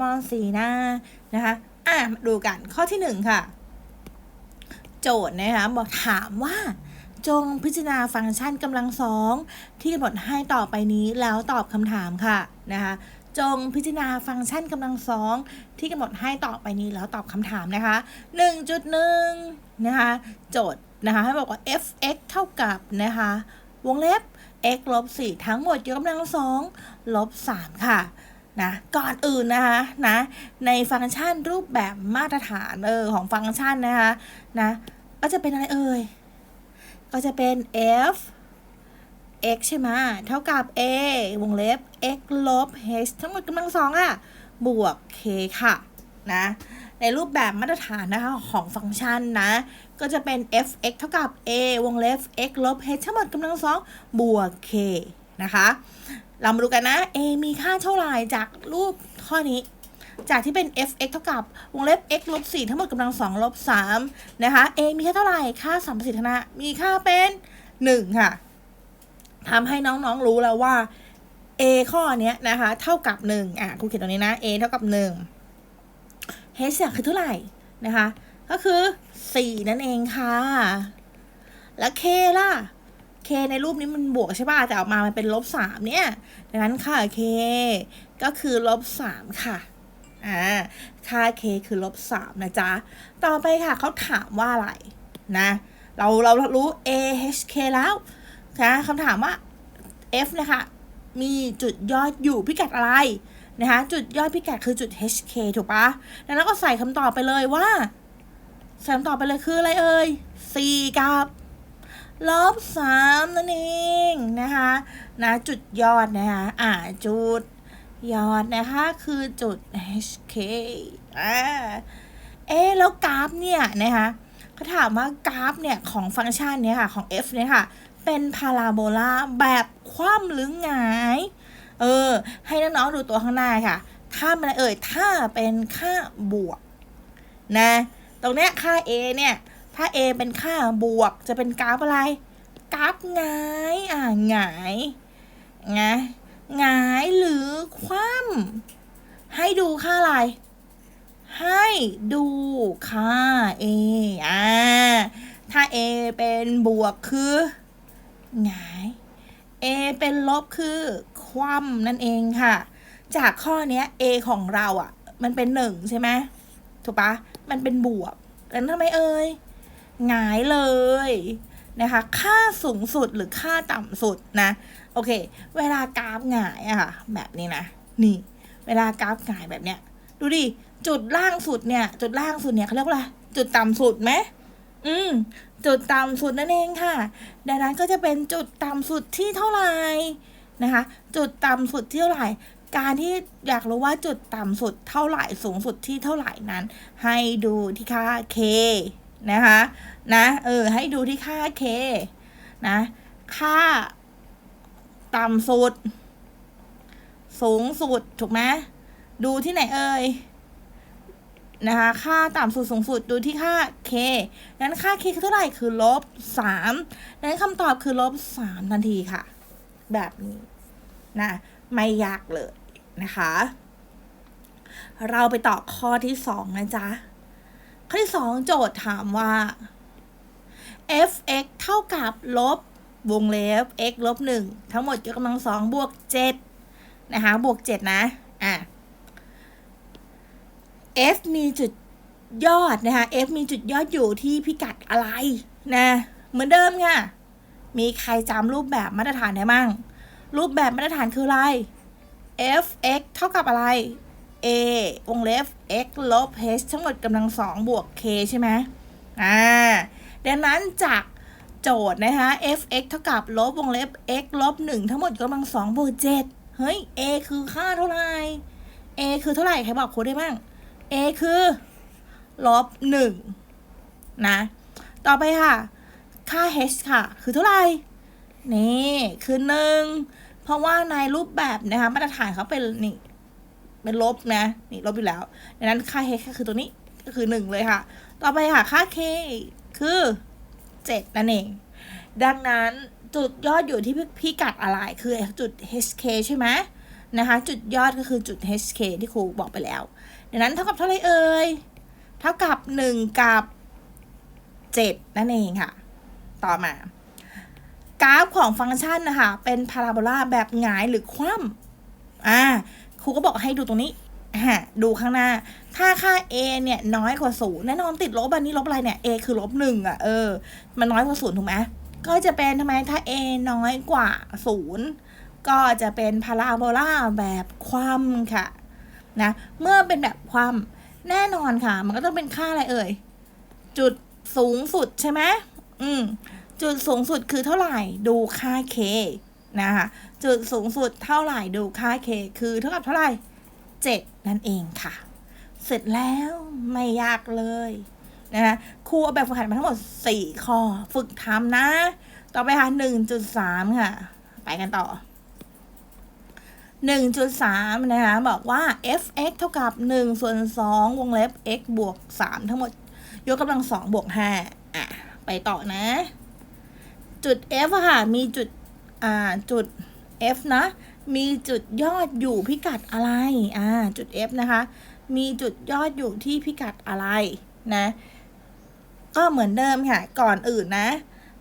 มสี่หน้านะคะอะดูกันข้อที่หนึ่งค่ะ โจทย์นะคะบอกถามว่าจงพิจารณาฟังก์ชันกำลังสองที่กำหนดให้ต่อไปนี้แล้วตอบคำถามค่ะนะคะจงพิจารณาฟังก์ชันกำลังสองที่กำหนดให้ต่อไปนี้แล้วตอบคำถามนะคะ 1.1 นะคะโจทย์นะคะให้บอกว่า f(x) เท่ากับนะคะวงเล็บ x ลบ4ทั้งหมดยกกำลังสองลบ3ค่ะ นะก่อนอื่นนะคะนะในฟังก์ชันรูปแบบมาตรฐานเออของฟังก์ชันนะคะนะก็จะเป็นอะไรเอ่ยก็จะเป็น f x ใช่ไหมเท่ากับ a วงเล็บ x ลบ h ทั้งหมดกำลังสองอะบวก k ค่ะนะในรูปแบบมาตรฐานนะคะของฟังก์ชันนะ ก็จะเป็น f(x) เท่ากับ a วงเล็บ x ลบ h ทั้งหมดกำลังสองบวก k นะคะ เรามาดูกันนะ a มีค่าเท่าไหร่จากรูปข้อนี้ จากที่เป็น f(x) เท่ากับวงเล็บ x ลบ4ทั้งหมดกำลังสองลบ3นะคะ a มีค่าเท่าไหร่ ค่าสัมประสิทธินะมีค่าเป็น 1 ค่ะทำให้น้องๆรู้แล้วว่า a ข้อนี้นะคะ เท่ากับ 1 อะครูเขียนตรงนี้นะ a เท่ากับ 1 h เซ่คือเท่าไหร่นะคะ ก็คือ 4 นั่นเองค่ะ แล้ว k ล่ะ k ในรูปนี้มันบวกใช่ป่ะแต่ออกมามันเป็นลบ3เนี่ย ดังนั้นค่า k ก็คือลบ3ค่ะ อ่า ค่า k คือลบ3นะจ๊ะ ต่อไปค่ะเขาถามว่าอะไรนะ เราเรารู้ a h k แล้วนะคำถามว่า f นะคะมีจุดยอดอยู่พิกัดอะไรนะคะจุดยอดพิกัดคือจุด hk ถูกปะดังนั้นก็ใส่คำตอบไปเลยว่าใส่คำตอบไปเลยคืออะไรเอ่ย4กับ ลบ3นั่นเองนะคะนะจุดยอดนะคะอ่าจุดยอดนะคะคือจุด hk อ่าเอ๊แล้วกราฟเนี่ยนะคะเขาถามว่ากราฟเนี่ยของฟังก์ชันเนี่ยค่ะของ f เนี่ยค่ะเป็นพาราโบลาแบบคว่ำหรือหงาย เออ ให้น้องๆดูตัวข้างหน้าค่ะถ้ามันเอ่ย ถ้าเป็นค่าบวกนะ ตรงเนี้ยค่า a เนี่ย ถ้า a เป็นค่าบวกจะเป็นกราฟอะไร กราฟหงายอ่าหงายไงหงายหรือคว่ำให้ดูค่าอะไร ให้ดูค่า a อ่าถ้า a เป็นบวกคือหงาย a เป็นลบคือคว่ำนั่นเองค่ะ จากข้อนี้ a ของเราอะ่ะ มันเป็นหนึ่งใช่ไหมถูกปะมันเป็นบวกแล้วทำไมเอ่ย หงายเลยนะคะ ค่าสูงสุดหรือค่าต่ำสุดนะ โอเค เวลากราฟหงายอะค่ะ แบบนี้นะ นี่ เวลากราฟหงายแบบเนี้ย ดูดิ จุดล่างสุดเนี่ย จุดล่างสุดเนี่ยเขาเรียกว่าอะไร จุดต่ำสุดไหมอืม จุดต่ำสุดนั่นเองค่ะ ดังนั้นก็จะเป็นจุดต่ำสุดที่เท่าไหร่นะคะ จุดต่ำสุดที่เท่าไหร่ การที่อยากรู้ว่าจุดต่ำสุดเท่าไหร่ สูงสุดที่เท่าไหร่นั้น ให้ดูที่ค่า k นะคะนะเออให้ดูที่ค่า k นะ ค่า ต่ำสุด สูงสุด ถูกไหมดูที่ไหนเอ่ยนะคะ ค่าต่ำสุดสูงสุดดูที่ค่า k นั้นค่า k คือเท่าไหร่คือลบ3นั้นคำตอบคือลบ3ทันทีค่ะ แบบนี้นะไม่ยากเลยนะคะ เราไปต่อข้อที่2นะจ๊ะ ข้อที่2โจทย์ถามว่า f(x) เท่ากับลบวงเล็บ x ลบ1ทั้งหมดยกกำลังสองบวก7นะคะบวก7นะอะ f มีจุดยอดนะคะ f มีจุดยอดอยู่ที่พิกัดอะไรนะเหมือนเดิมค่ะมีใครจำรูปแบบมาตรฐานได้มั่ง รูปแบบมาตรฐานคืออะไร f x เท่ากับอะไร a วงเล็บ x ลบ h ทั้งหมดกำลังสองบวก k ใช่ไหมอ่าดังนั้นจากโจทย์นะคะ f x เท่ากับลบวงเล็บ x ลบหนึ่งทั้งหมดกำลังสองบวกเจ็ดเฮ้ย a คือค่าเท่าไหร่ a คือเท่าไหร่ ใครบอกครูได้บ้าง a คือลบหนึ่งนะ ต่อไปค่ะ ค่า h ค่ะ คือเท่าไหร่ นี่ คือหนึ่งเพราะว่าในรูปแบบนะคะมาตรฐานเขาเป็นนี่ เป็นลบนะนี่ลบอยู่แล้วดังนั้นค่า h ก็คือตัวนี้ก็คือหนึ่งเลยค่ะ ต่อไปค่ะค่า k คือเจ็ดนั่นเอง ดังนั้นจุดยอดอยู่ที่พิกัดอะไรคือจุด hk ใช่ไหมนะคะ จุดยอดก็คือจุด hk ที่ครูบอกไปแล้วดังนั้นเท่ากับเท่าไรเอ่ยเท่ากับ 1 กับ 7 นั่นเองค่ะ ต่อมากราฟของฟังก์ชันนะคะเป็นพาราโบลาแบบหงายหรือคว่ำอ่า รูก็บอกให้ดูตรงนี้ฮะดูข้างหน้า ถ้าค่า a เนี่ยน้อยกว่าศูนย์แน่นอนติดลบอันนี้ลบอะไรเนี่ย a คือลบหนึ่งอะเออ มันน้อยกว่าศูนย์ถูกไหมก็จะเป็นทำไมถ้า a น้อยกว่าศูนย์ก็จะเป็นพาราโบลาแบบคว่ำค่ะนะเมื่อเป็นแบบคว่ำแน่นอนค่ะ มันก็ต้องเป็นค่าอะไรเอ่ย จุดสูงสุดใช่ไหมอืมจุดสูงสุดคือเท่าไหร่ดูค่า k นะคะจุดสูงสุดเท่าไหร่ดูค่า k คือเท่ากับเท่าไหร่ 7 นั่นเองค่ะ เสร็จแล้วไม่ยากเลยนะคะครูเอาแบบฝึกหัดมาทั้งหมด 4 ข้อ ฝึกทำนะ ต่อไปค่ะ 1.3 ค่ะ ไปกันต่อ 1.3 นะคะ บอกว่า f(x) เท่ากับ 1 ส่วน 2 วงเล็บ x บวก 3 ทั้งหมด ยกกำลัง 2 บวก 5 อะ ไปต่อนะ จุด f ค่ะ มีจุด อ่าจุด f นะ มีจุดยอดอยู่พิกัดอะไร อ่า จุด f นะคะ มีจุดยอดอยู่ที่พิกัดอะไร นะ ก็เหมือนเดิมค่ะ ก่อนอื่นนะ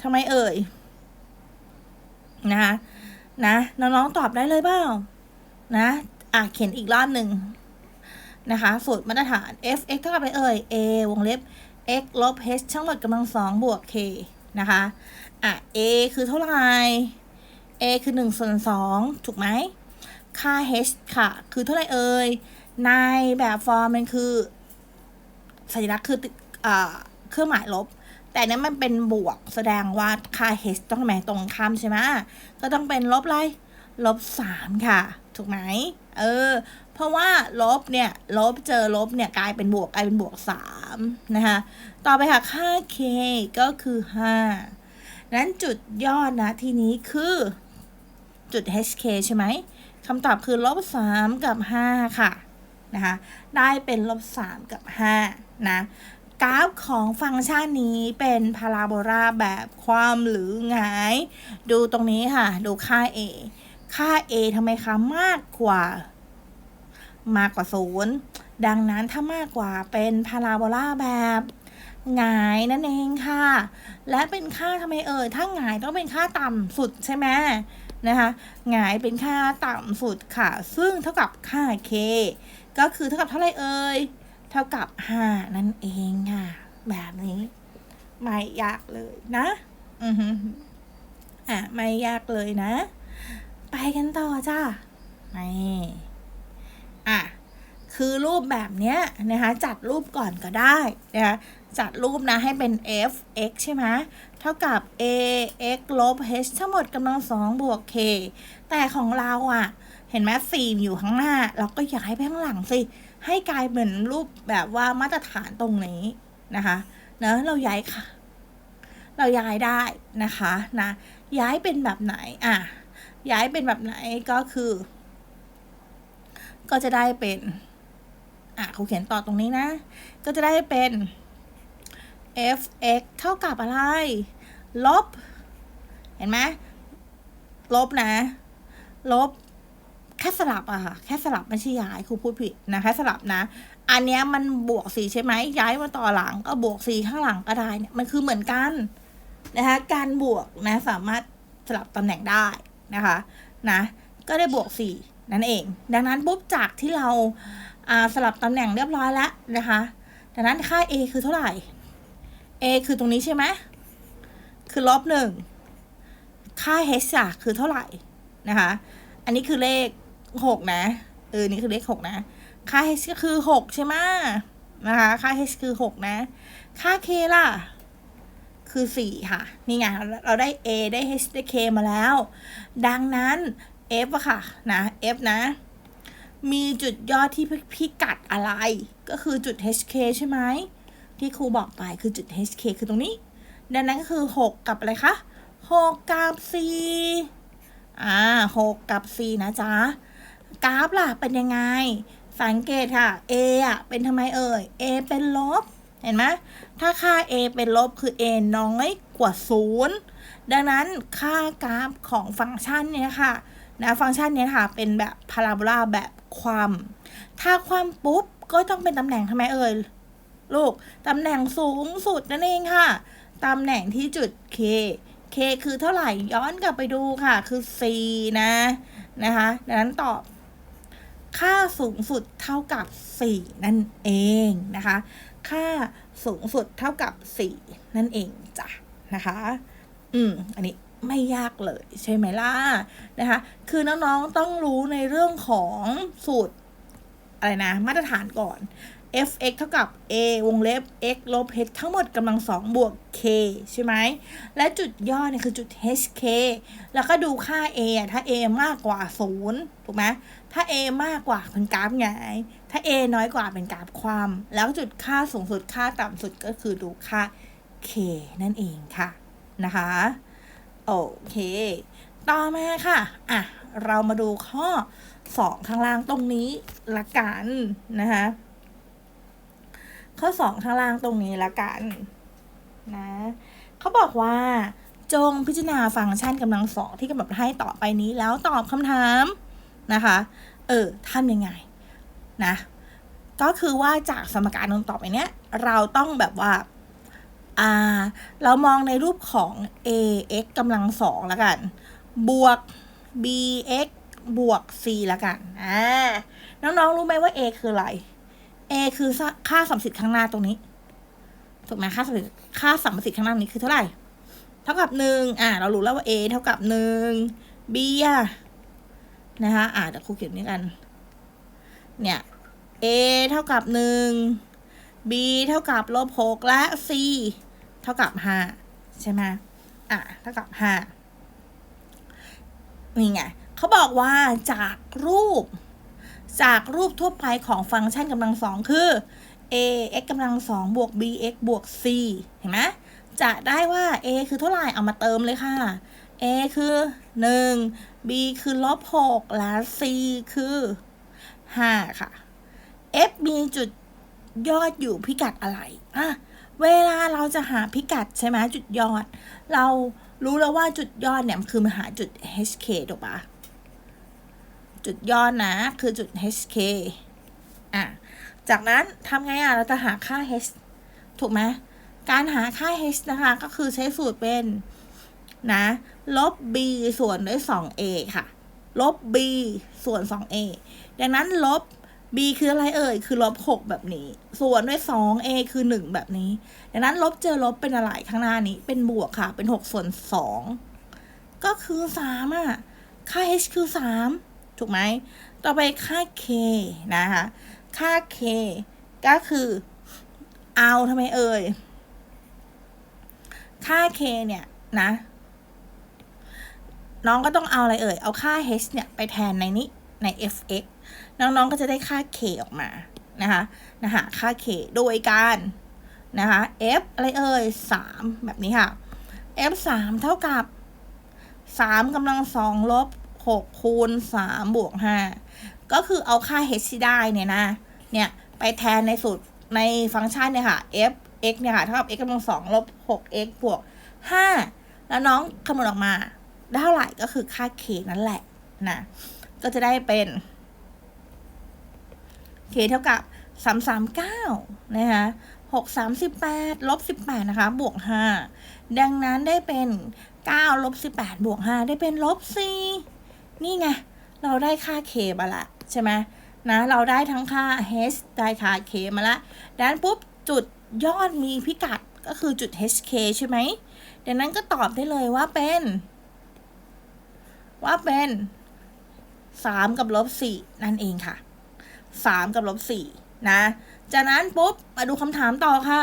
ทำไมเอ่ย นะคะ นะ น้องๆตอบได้เลยเปล่า นะ อะเขียนอีกรอบหนึ่งนะคะ สูตรมาตรฐาน f x เท่ากับอะไรเอ่ย a วงเล็บ x ลบ h ทั้งหมดกำลังสองบวก k นะคะ อะ a คือเท่าไหร่ a คือ1ส่วน2ถูกไหม ค่า h ค่ะ คือเท่าไรเอ่ย ในแบบฟอร์มมันคือ สัญลักษณ์คือเครื่องหมายลบ แต่นี้มันเป็นบวกแสดงว่าค่า h ต้องทำไมตรงข้ามใช่ไหมก็ต้องเป็นลบอะไร ลบสามค่ะ ถูกไหม เออ เพราะว่าลบเนี่ย ลบเจอลบเนี่ยกลายเป็นบวกกลายเป็นบวกสามนะคะ ต่อไปค่ะค่า k ก็คือห้านั้นจุดยอดนะทีนี้คือ จุด hk ใช่ไหมคำตอบคือลบสามกับห้าค่ะนะคะได้เป็นลบสามกับห้านะกราฟของฟังก์ชันนี้เป็นพาราโบลาแบบความหรือหงาย ดูตรงนี้ค่ะ ดูค่า a ค่า a ทำไมคะมากกว่า มากกว่าศูนย์ดังนั้นถ้ามากกว่าเป็นพาราโบลาแบบหงายนั่นเองค่ะ และเป็นค่าทำไมเอ่ยถ้าหงายต้องเป็นค่าต่ำสุดใช่ไหม นะคะหงายเป็นค่าต่ำสุดค่ะ ซึ่งเท่ากับค่า k ก็คือเท่ากับเท่าไรเอ่ย เท่ากับ 5 นั่นเองค่ะ แบบนี้ ไม่ยากเลยนะ อือฮึอะ ไม่ยากเลยนะ ไปกันต่อจ้าไม่อะ คือรูปแบบเนี้ยนะคะจัดรูปก่อนก็ได้นะคะจัดรูปนะให้เป็น f x ใช่ไหมเท่ากับ a x ลบ h ทั้งหมดกำลังสองบวก k แต่ของเราอะ เห็นไหมสี่อยู่ข้างหน้า เราก็ย้ายไปข้างหลังสิ ให้กลายเหมือนรูปแบบว่ามาตรฐานตรงนี้นะคะเนอะเราย้ายค่ะ เราย้ายได้นะคะนะย้ายเป็นแบบไหนอะย้ายเป็นแบบไหนก็คือ ก็จะได้เป็น อะเขาเขียนต่อตรงนี้นะ ก็จะได้เป็น f x เท่ากับอะไร ลบ เห็นไหมลบนะ ลบแค่สลับอะค่ะ แค่สลับไม่ใช่ย้ายครูพูดผิดนะแค่สลับนะ อันเนี้ยมันบวกสี่ใช่ไหมย้ายมาต่อหลังก็บวกสี่ข้างหลังก็ได้เนี่ยมันคือเหมือนกันนะคะการบวกนะสามารถสลับตำแหน่งได้นะคะนะก็ได้บวกสี่นั่นเอง ดังนั้นปุ๊บจากที่เราอ่า สลับตำแหน่งเรียบร้อยแล้วนะคะดังนั้นค่า a คือเท่าไหร่ a คือตรงนี้ใช่ไหมคือลบหนึ่งค่า h อะคือเท่าไหร่นะคะ อันนี้คือเลขหกนะเออนี่คือเลขหกนะ ค่า h ก็คือหกใช่ไหมนะคะ ค่า h คือหกนะ ค่า k ล่ะ คือสี่ค่ะ นี่ไง เราได้ a ได้ h ได้ k มาแล้ว ดังนั้น f อะค่ะนะ f นะ มีจุดยอดที่พิกัดอะไร ก็คือจุด hk ใช่ไหมที่ครูบอกไปคือจุด hk คือตรงนี้ ดังนั้นก็คือ 6 กับอะไรคะ 6 กับ 4 อ่า 6 กับ 4 นะจ๊ะ กราฟล่ะ เป็นยังไง สังเกตค่ะ a อะ เป็นทำไมเอ่ย a เป็นลบ เห็นไหม ถ้าค่า a เป็นลบคือ a น้อยกว่า 0 ดังนั้นค่ากราฟของฟังก์ชันเนี่ยค่ะนะฟังก์ชันเนี้ยค่ะ เป็นแบบพาราโบลาแบบ ความถ้าความปุ๊บ ก็ต้องเป็นตำแหน่งทำไมเอ่ยลูก ตำแหน่งสูงสุดนั่นเองค่ะ ตำแหน่งที่จุด K K คือเท่าไหร่ย้อนกลับไปดูค่ะ คือ C นะ นะคะดังนั้นตอบค่าสูงสุดเท่ากับ 4 นั่นเองนะคะ ค่าสูงสุดเท่ากับ 4 นั่นเองจ้ะนะคะ อืม อันนี้ ไม่ยากเลยใช่ไหมล่ะนะคะ คือน้องๆต้องรู้ในเรื่องของสูตรอะไรนะ มาตรฐานก่อน f(x) เท่ากับ a วงเล็บ x ลบ h ทั้งหมดกำลังสองบวก k ใช่ไหม และจุดย่อเนี่ยคือจุด hk แล้วก็ดูค่า a ถ้า a มากกว่า 0 ถูกไหม ถ้า a มากกว่าเป็นกราฟไง ถ้า a น้อยกว่าเป็นกราฟความ แล้วจุดค่าสูงสุดค่าต่ำสุดก็คือดูค่า k นั่นเองค่ะ นะคะ โอเค ต่อมาค่ะ อะ เรามาดูข้อ 2 ข้างล่างตรงนี้ละกันนะคะข้อ 2 ข้างล่างตรงนี้ละกันนะเขาบอกว่า จงพิจารณาฟังก์ชันกำลังสองที่กำหนดให้ต่อไปนี้แล้วตอบคำถามนะคะ เออทำยังไงนะ ก็คือว่าจากสมการตรงต่อไปเนี้ย เราต้องแบบว่า อ่าเรามองในรูปของ ax กำลังสองแล้วกัน บวก bx บวก c แล้วกัน อ่า น้อง ๆ รู้ไหมว่า a คืออะไร a คือค่าสัมสิทธิ์ข้างหน้าตรงนี้ ถูกไหมค่าสัมสิทธิ์ค่าสัมสิทธิ์ข้างหน้านี้คือเท่าไหร่ เท่ากับหนึ่งอ่า เรารู้แล้วว่า a เท่ากับหนึ่ง b อะนะคะอ่าเดี๋ยวครูเขียนนี้กัน เนี่ย a เท่ากับหนึ่ง b เท่ากับลบหกและ c เท่ากับห้าใช่ไหมอะเท่ากับห้านี่ไงเขาบอกว่าจากรูป จากรูปทั่วไปของฟังก์ชันกำลังสองคือ a x กำลังสองบวก b x บวก c เห็นไหมจะได้ว่า a คือเท่าไหร่เอามาเติมเลยค่ะ a คือหนึ่ง b คือลบหกและ c คือห้าค่ะ f มีจุดยอดอยู่พิกัดอะไร อะ เวลาเราจะหาพิกัดใช่ไหมจุดยอด เรารู้แล้วว่าจุดยอดเนี่ยคือมาหาจุด hk ถูกปะจุดยอดนะ คือจุด hk อะ จากนั้นทำไงอะ เราจะหาค่า h ถูกไหมการหาค่า h นะคะ ก็คือใช้สูตรเป็น นะ ลบ b ส่วนด้วย 2a ค่ะ ลบ b ส่วน 2a ดังนั้นลบ b คืออะไรเอ่ย คือลบ6แบบนี้ ส่วนด้วย 2a คือ1แบบนี้ ดังนั้นลบเจอลบเป็นอะไรข้างหน้านี้ เป็นบวกค่ะ เป็น6ส่วน2ก็คือ3อะ ค่า h คือ3ถูกไหม ต่อไปค่า k นะคะ ค่า k ก็คือ เอาทำไมเอ่ย ค่า k เนี่ยนะ น้องก็ต้องเอาอะไรเอ่ย เอาค่า h เนี่ยไปแทนในนี้ใน fx น้องๆก็จะได้ค่า k ออกมานะคะนะคะค่า k โดยการนะคะ f อะไรเอ่ย3แบบนี้ค่ะ f 3เท่ากับ3กำลังสองลบ6คูณ3บวก5ก็คือเอาค่า h ที่ได้เนี่ยนะเนี่ยไปแทนในสูตรในฟังก์ชันเนี่ยค่ะ f x เนี่ยค่ะเท่ากับ x กำลังสองลบ 6x บวก 5 แล้วน้องคำนวณออกมาได้เท่าไหร่ก็คือค่า k นั่นแหละนะก็จะได้เป็น k เท่ากับ 339 นะคะ6 38ลบ18 นะคะ บวก 5 ดังนั้นได้เป็น 9 ลบ 18 บวก 5 ได้เป็นลบ 4 นี่ไง เราได้ค่า k มาละ ใช่ไหมนะ เราได้ทั้งค่า h ได้ค่า k มาละดังนั้นปุ๊บ จุดยอดมีพิกัดก็คือจุด hk ใช่ไหมดังนั้นก็ตอบได้เลยว่าเป็น ว่าเป็น 3 กับลบ 4 นั่นเองค่ะ 3กับลบ4นะ จากนั้นปุ๊บมาดูคำถามต่อค่ะ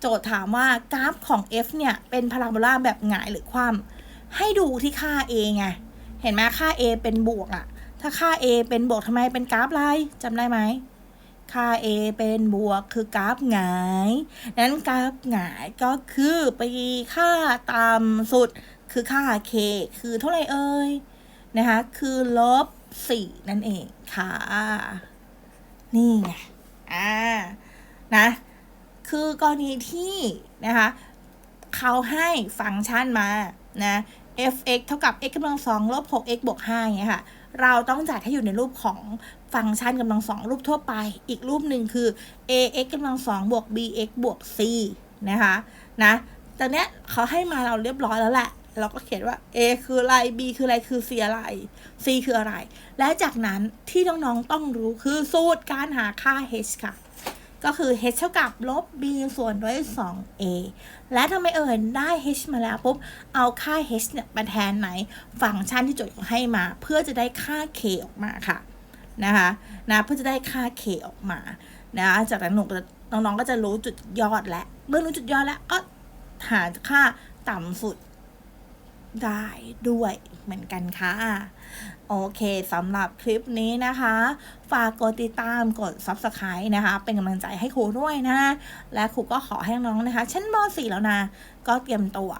โจทย์ถามว่ากราฟของ f เนี่ยเป็นพาราโบลาแบบหงายหรือคว่ำให้ดูที่ค่า a ไง เห็นไหมค่า a เป็นบวกอะถ้าค่า a เป็นบวกทำไมเป็นกราฟอะไรจำได้ไหมค่า a เป็นบวกคือกราฟหงายนั้นกราฟหงายก็คือไปค่าต่ำสุดคือค่า k คือเท่าไหร่เอ่ยนะคะ คือลบ4นั่นเองค่ะ นี่ไง อ่า นะ คือกรณีที่นะคะ เขาให้ฟังก์ชันมา นะ f(x) เท่ากับ x กำลังสองลบ 6x บวก5อย่างเงี้ยค่ะ เราต้องจัดให้อยู่ในรูปของฟังก์ชันกำลังสองรูปทั่วไป อีกรูปหนึ่งคือ ax กำลังสองบวก bx บวก c นะคะ นะตอนเนี้ยเขาให้มาเราเรียบร้อยแล้วแหละ เราก็เขียนว่า a คืออะไร b คืออะไร คือ c อะไร c คืออะไร และจากนั้นที่น้องๆต้องรู้คือสูตรการหาค่า h ค่ะ ก็คือ h เท่ากับลบ b ส่วนด้วย 2a และทำไมเอ่ยได้ h มาแล้วปุ๊บ เอาค่า h เนี่ยมาแทนไหน ฟังก์ชันที่โจทย์เขาให้มา เพื่อจะได้ค่า k ออกมาค่ะนะคะนะเพื่อจะได้ค่า k ออกมานะจากนั้นหนูน้องๆก็จะรู้จุดยอดแล้วเมื่อรู้จุดยอดแล้วก็หาค่าต่ำสุด ได้ด้วยเหมือนกันค่ะ โอเคสำหรับคลิปนี้นะคะ ฝากกดติดตามกด Subscribe นะคะ เป็นกำลังใจให้ครูด้วยนะ และครูก็ขอให้น้องนะคะชั้นม .4 แล้วนะ ก็เตรียมตัว